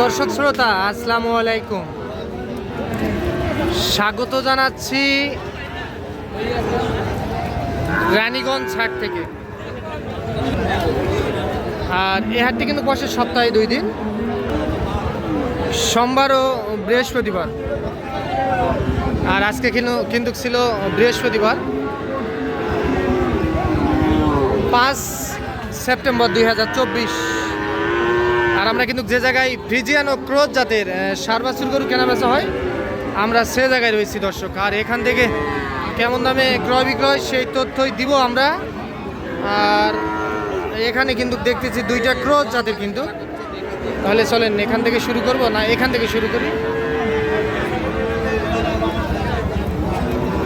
দর্শক শ্রোতা, আসসালামু আলাইকুম। স্বাগত জানাচ্ছি রানীগঞ্জ হাট থেকে। আর এই হাটটি কিন্তু বসে সপ্তাহে দুই দিন। সোমবার ও বৃহস্পতিবার। আর আজকে কিন্তু কিন্তু ছিল বৃহস্পতিবার। পাঁচ সেপ্টেম্বর দুই হাজার চব্বিশ। আর আমরা কিন্তু যে জায়গায় ফ্রিজিয়ান ও ক্রোজ জাতের আহ, সার বাছুর গরু কেনা বেচা হয় আমরা সে জায়গায় রয়েছি দর্শক। আর এখান থেকে কেমন দামে ক্রয় বিক্রয় সেই তথ্যই দিব আমরা। আর এখানে কিন্তু দেখতেছি দুইটা ক্রোজ জাতের কিন্তু। তাহলে চলেন এখান থেকে শুরু করব না এখান থেকে শুরু করি?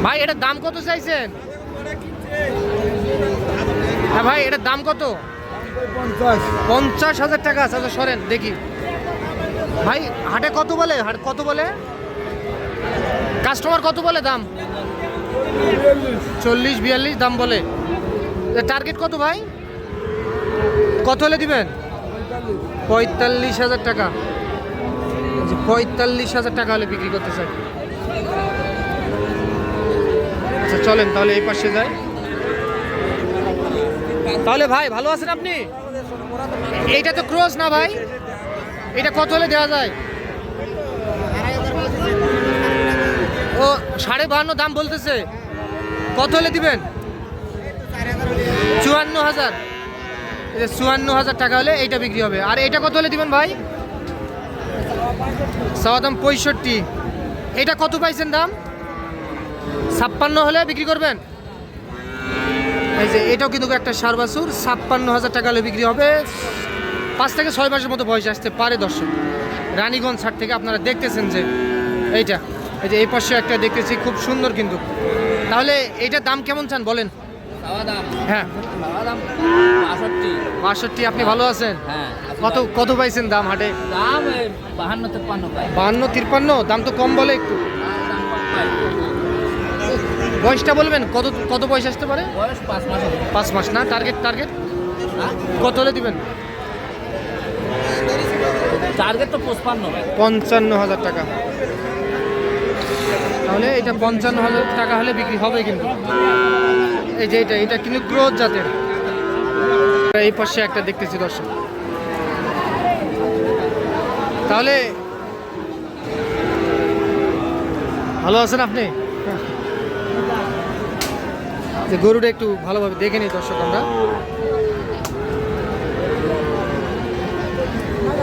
ভাই এটার দাম কত চাইছেন? হ্যাঁ ভাই এটার দাম কত? পঞ্চাশ। হাজার টাকা আছে আচ্ছা সরেন দেখি। ভাই হাটে কত বলে? হাট কত বলে? কাস্টমার কত বলে দাম? চল্লিশ বিয়াল্লিশ দাম বলে। টার্গেট কত ভাই? কত হলে দিবেন? পঁয়তাল্লিশ হাজার টাকা। আচ্ছা, পঁয়তাল্লিশ হাজার টাকা হলে বিক্রি করতে চাই। আচ্ছা চলেন তাহলে এই পাশে যাই। তাহলে ভাই, ভালো আছেন আপনি? এইটা তো ক্রস না ভাই? এটা কত হলে দেওয়া যায়? ও, সাড়ে বাহান্ন দাম বলতেছে। কত হলে দিবেন? চুয়ান্ন হাজার। চুয়ান্ন হাজার টাকা হলে এইটা বিক্রি হবে। আর এটা কত হলে দিবেন ভাই? সাওয়া দাম পঁয়ষট্টি। এটা কত পাইছেন দাম? ছাপ্পান্ন হলে বিক্রি করবেন? এই যে এটাও কিন্তু একটা সার বাছুর ছাপ্পান্ন হাজার টাকা হলে বিক্রি হবে। পাঁচ থেকে ছয় মাসের মতো বয়স আসতে পারে দর্শক। রানীগঞ্জ হাট থেকে আপনারা দেখতেছেন যে এইটা এই যে এই পাশে একটা দেখতেছি খুব সুন্দর কিন্তু। তাহলে এইটার দাম কেমন চান বলেন? হ্যাঁ। বাষট্টি। আপনি ভালো আছেন? হ্যাঁ কত কত পাইছেন দাম হাটে? দাম বাহান্ন তেপ্পান্ন দাম তো কম বলে একটু। পাই। বয়সটা বলবেন? কত কত বয়স আসতে পারে? বয়স পাঁচ মাস পাঁচ মাস না? Target target? কত হলে দিবেন? টার্গেট তো পঁচপান্ন পঞ্চান্ন হাজার টাকা। তাহলে এটা পঞ্চান্ন হাজার টাকা হলে বিক্রি হবে কিন্তু। এই যে এটা এটা কিন্তু ক্রোধ জাতের। এই পাশে একটা দেখতেছি দর্শক। তাহলে ভালো আছেন আপনি? যে গরুটা একটু ভালোভাবে দেখে নিই দর্শক আমরা।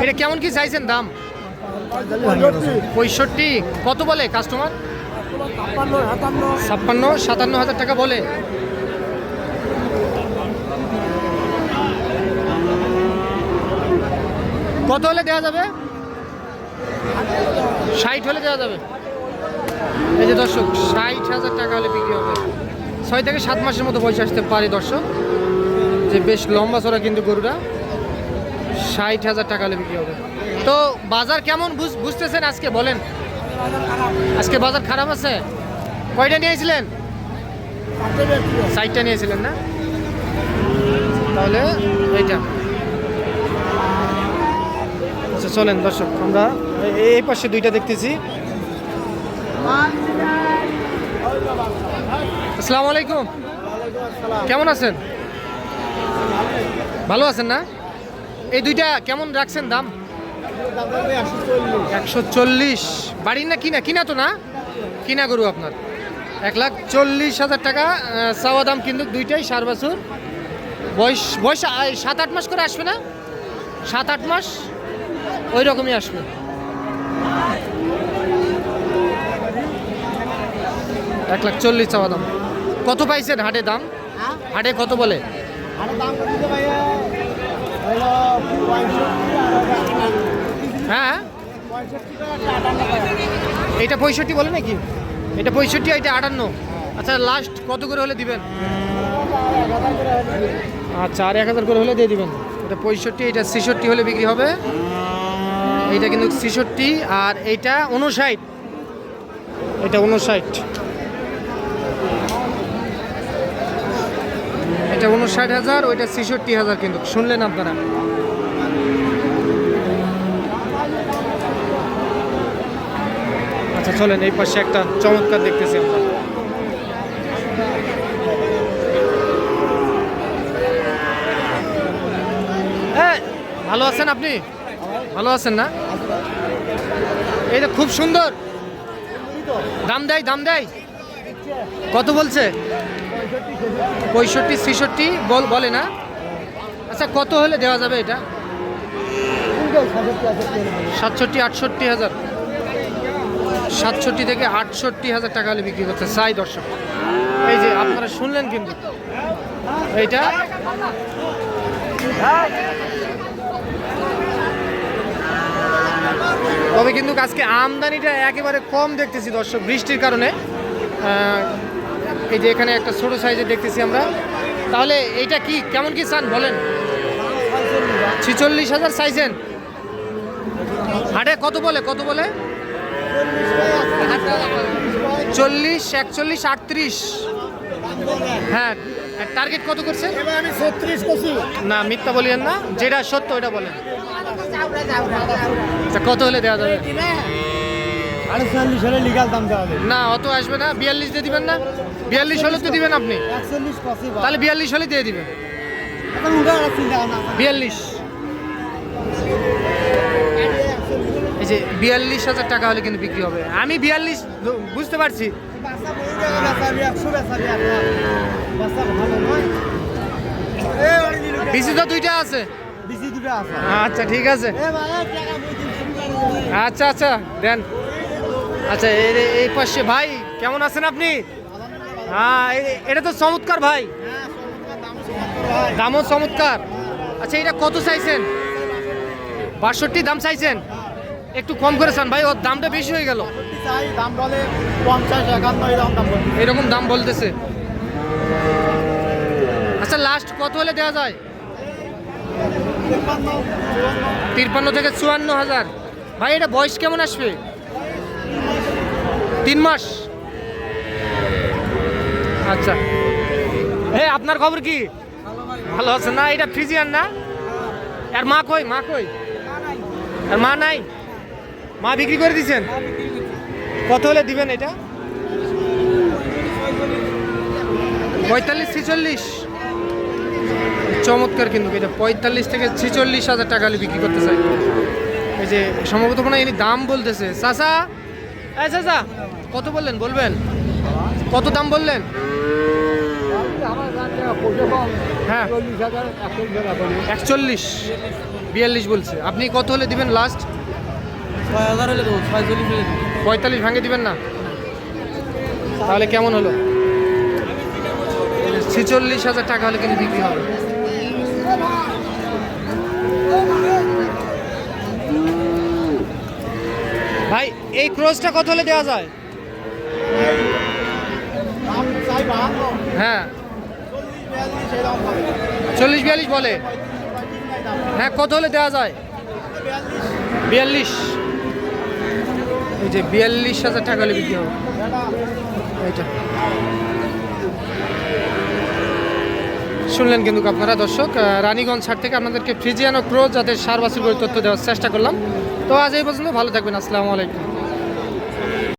এটা কেমন কি চাইছেন দাম? পঁয়ষট্টি। কত বলে কাস্টমার ছাপ্পান্ন, সাতান্ন হাজার টাকা বলে। কত হলে দেওয়া যাবে? ষাট হলে দেওয়া যাবে। এই যে দর্শক, ষাট হাজার টাকা হলে বিক্রি হবে। ছয় থেকে সাত মাসের মতো বয়স আসতে পারে দর্শক। যে বেশ লম্বা চড়া কিন্তু গরুটা। ষাট হাজার টাকা হলে বিক্রি হবে। তো বাজার কেমন বুঝতেছেন আজকে? বলেন। আজকে বাজার খারাপ আছে? কয়টা নিয়েছিলেন সাইডটা নিয়েছিলেন না? তাহলে এইটা। আচ্ছা চলেন দর্শক, আমরা এই পাশে দুইটা দেখতেছি। আসসালামু আলাইকুম। কেমন আছেন? ভালো আছেন না? এই দুইটা কেমন রাখছেন দাম? একশো চল্লিশ। বাড়ির না কিনা? কিনা তো না? কিনা গরু আপনার? এক লাখ চল্লিশ হাজার টাকা চাওয়া দাম কিন্তু দুইটাই, সার বছর। বয়স বয়স সাত আট মাস করে আসবে না? সাত আট মাস, ওই রকমই আসবে। এক লাখ চল্লিশ চাওয়া দাম। কত পাইছেন হাটে দাম? হাটে কত বলে? হ্যাঁ। এটা পঁয়ষট্টি বলে নাকি? এটা পঁয়ষট্টি এটা আটান্ন। আচ্ছা লাস্ট কত করে হলে দিবেন? আচ্ছা আর এক হাজার করে হলে দিয়ে দিবেন। এটা পঁয়ষট্টি এটা ছেষট্টি হলে বিক্রি হবে। এইটা কিন্তু ছেষট্টি আর এইটা উনষাট এটা উনষাট এটা উনষাট হাজার, ওইটা ছেষট্টি হাজার কিন্তু। শুনলেন আপনারা? আচ্ছা চলেন, এই পাশে একটা চমৎকার দেখতেছি আমরা। ভালো আছেন আপনি? ভালো আছেন না? এইটা খুব সুন্দর। দাম দেয় দাম দেয়। কত বলছে? পঁয়ষট্টি, ছেষট্টি, বল বলে না? আচ্ছা কত হলে দেওয়া যাবে এটা? সাতষট্টি, আটষট্টি হাজার। সাতষট্টি থেকে আটষট্টি হাজার টাকা হলে বিক্রি করতে চাই দর্শক। এই যে, আপনারা শুনলেন কিন্তু। এইটা? তবে কিন্তু আজকে আমদানিটা একেবারে কম দেখতেছি দর্শক, বৃষ্টির কারণে। এই যে এখানে একটা ছোট সাইজে দেখতেছি আমরা। তাহলে এইটা কি? কেমন কি চান বলেন? ছিচল্লিশ হাজার চাইছেন হাটে কত বলে? কত বলে? চল্লিশ একচল্লিশ আটত্রিশ। হ্যাঁ টার্গেট কত করছে? না মিথ্যা বলিয়েন না। যেটা সত্য ওটা বলেন। আচ্ছা কত হলে দেওয়া যাবে? আরে চল্লিশ হলে লিগাল দাম দেওয়া হবে না অত আসবে না। বিয়াল্লিশ দিয়ে দিবেন না? বিয়াল্লিশ হলে তো দিবেন আপনি। একচল্লিশ পসিবল তাহলে বিয়াল্লিশ হলে দিয়ে দিবেন। এখন উঠে বিয়াল্লিশ। এই যে বিয়াল্লিশ হাজার টাকা হলে কিন্তু বিক্রি হবে। আমি বিয়াল্লিশ বুঝতে পারছি। বাসা তো দুইটা আছে। আচ্ছা ঠিক আছে। আচ্ছা আচ্ছা দেন। আচ্ছা এই পাশে ভাই, কেমন আছেন আপনি? হ্যাঁ এটা তো চমৎকার ভাই। দামও চমৎকার। আচ্ছা এটা কত চাইছেন? বাষট্টি দাম চাইছেন? একটু কম করে চান। ভাই, ওর দামটা বেশি হয়ে গেল। এরকম দাম বলতেছে। আচ্ছা লাস্ট কত হলে দেওয়া যায়? তিরপান্ন থেকে চুয়ান্ন হাজার। ভাই, এটা বয়স কেমন আসবে? তিন মাস? আচ্ছা। হে আপনার খবর কি? ভালো আছে না? এটা ফ্রিজিয়ান না? আর মা কই? মা কই? আর মা নাই? মা বিক্রি করে দিছেন কত হলে দিবেন এটা? পঁয়তাল্লিশ, ছেচল্লিশ। চমৎকার কিন্তু এটা। পঁয়তাল্লিশ থেকে ছেচল্লিশ হাজার টাকা বিক্রি করতে চাই। এই যে, সম্ভবত মনে হয় দাম বলতেছে। চাচা এই চাচা কত বললেন বলবেন? কত দাম বললেন? হ্যাঁ। একচল্লিশ বিয়াল্লিশ বলছে। আপনি কত হলে দিবেন লাস্ট পঁয়তাল্লিশ ভাঙে দিবেন না? তাহলে কেমন হলো? ছেচল্লিশ হাজার টাকা হলে কিন্তু বিক্রি হবে। ভাই এই ক্রোজটা কত হলে দেওয়া যায়? হ্যাঁ। চল্লিশ বিয়াল্লিশ বলে। হ্যাঁ কত হলে দেওয়া যায়? বিয়াল্লিশ। এই যে বিয়াল্লিশ হাজার টাকা হলে বিক্রি হবে। এইটা। শুনলেন কিন্তু আপনারা দর্শক রানীগঞ্জ ছাড় থেকে আপনাদেরকে ফ্রিজিয়ান ক্রোজ যাতে সার করে তথ্য দেওয়ার চেষ্টা করলাম। তো আজ এই পর্যন্ত, ভালো থাকবেন, আসসালামু আলাইকুম।